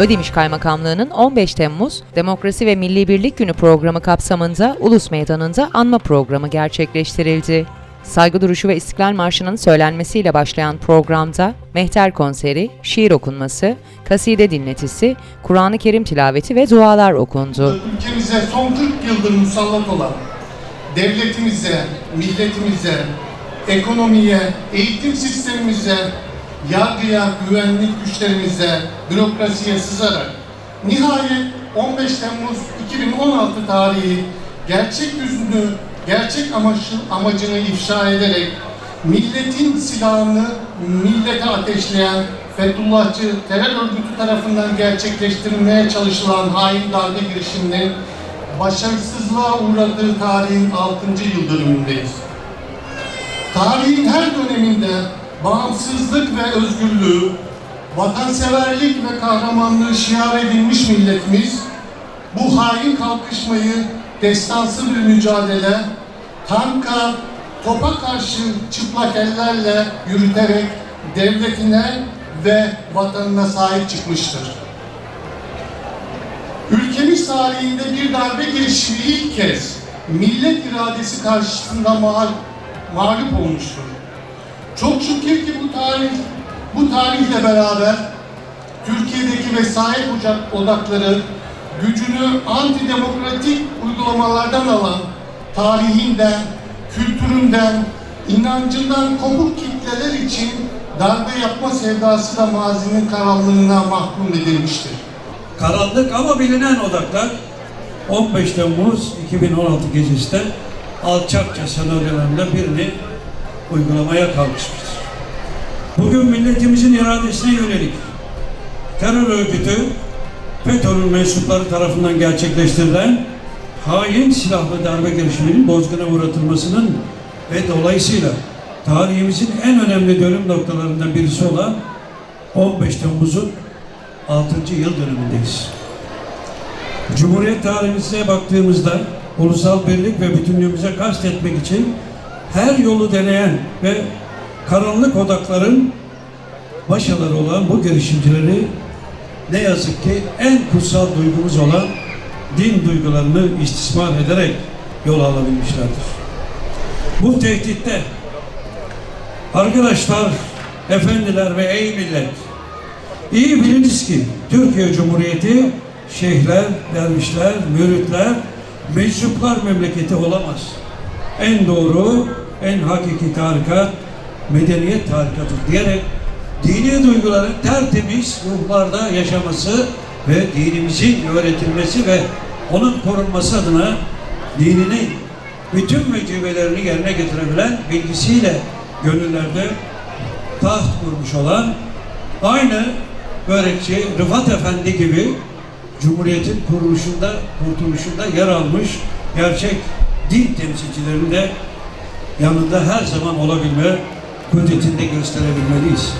Ödemiş Kaymakamlığı'nın 15 Temmuz Demokrasi ve Milli Birlik Günü programı kapsamında Ulus Meydanı'nda anma programı gerçekleştirildi. Saygı duruşu ve İstiklal Marşı'nın söylenmesiyle başlayan programda mehter konseri, şiir okunması, kaside dinletisi, Kur'an-ı Kerim tilaveti ve dualar okundu. ülkemize son 40 yıldır musallat olan devletimize, milletimize, ekonomiye, eğitim sistemimize, yargıya, güvenlik güçlerimize, bürokrasiye sızarak nihayet 15 Temmuz 2016 tarihi gerçek yüzünü, gerçek amacı, amacını ifşa ederek milletin silahını millete ateşleyen Fethullahçı terör örgütü tarafından gerçekleştirilmeye çalışılan hain darbe girişiminin başarısızlığa uğradığı tarihin 6. yıl dönümündeyiz. Tarihin her döneminde bağımsızlık ve özgürlüğü, vatanseverlik ve kahramanlığı şiar edilmiş milletimiz, bu hain kalkışmayı destansı bir mücadele, tanka, topa karşı çıplak ellerle yürüterek devletine ve vatanına sahip çıkmıştır. Ülkemiz tarihinde bir darbe girişimi ilk kez millet iradesi karşısında mağlup, olmuştur. Çok şükür ki bu tarih bu tarihle beraber Türkiye'deki vesayet odakları gücünü antidemokratik uygulamalardan alan tarihinden, kültüründen, inancından kopuk kitleler için darbe yapma sevdası da mazinin karanlığına mahkum edilmiştir. Karanlık ama bilinen odaklar 15 Temmuz 2016 gecesinde alçakça senaryolarından birini uygulamaya kalkışmıştır. Bugün milletimizin iradesine yönelik terör örgütü FETÖ'nün mensupları tarafından gerçekleştirilen hain silahlı darbe girişiminin bozguna uğratılmasının ve dolayısıyla tarihimizin en önemli dönüm noktalarından birisi olan 15 Temmuz'un 6. yıl dönümündeyiz. Cumhuriyet tarihimize baktığımızda ulusal birlik ve bütünlüğümüze kastetmek için her yolu deneyen ve karanlık odakların başaları olan bu girişimcileri ne yazık ki en kutsal duygumuz olan din duygularını istismar ederek yol alabilmişlerdir. Bu tehditte arkadaşlar, efendiler ve ey millet iyi biliniz ki Türkiye Cumhuriyeti şeyhler, dervişler, müritler, meczuplar memleketi olamaz. En doğru, en hakiki tarikat medeniyet tarikatıdır diyerek dini duyguların tertemiz ruhlarda yaşaması ve dinimizin öğretilmesi ve onun korunması adına dininin bütün vecibelerini yerine getirebilen bilgisiyle gönüllerde taht kurmuş olan aynı börekçi Rıfat Efendi gibi Cumhuriyet'in kuruluşunda, kurtuluşunda yer almış gerçek din temsilcilerini de yanında her zaman olabilme kudretinde gösterebilmeliyiz.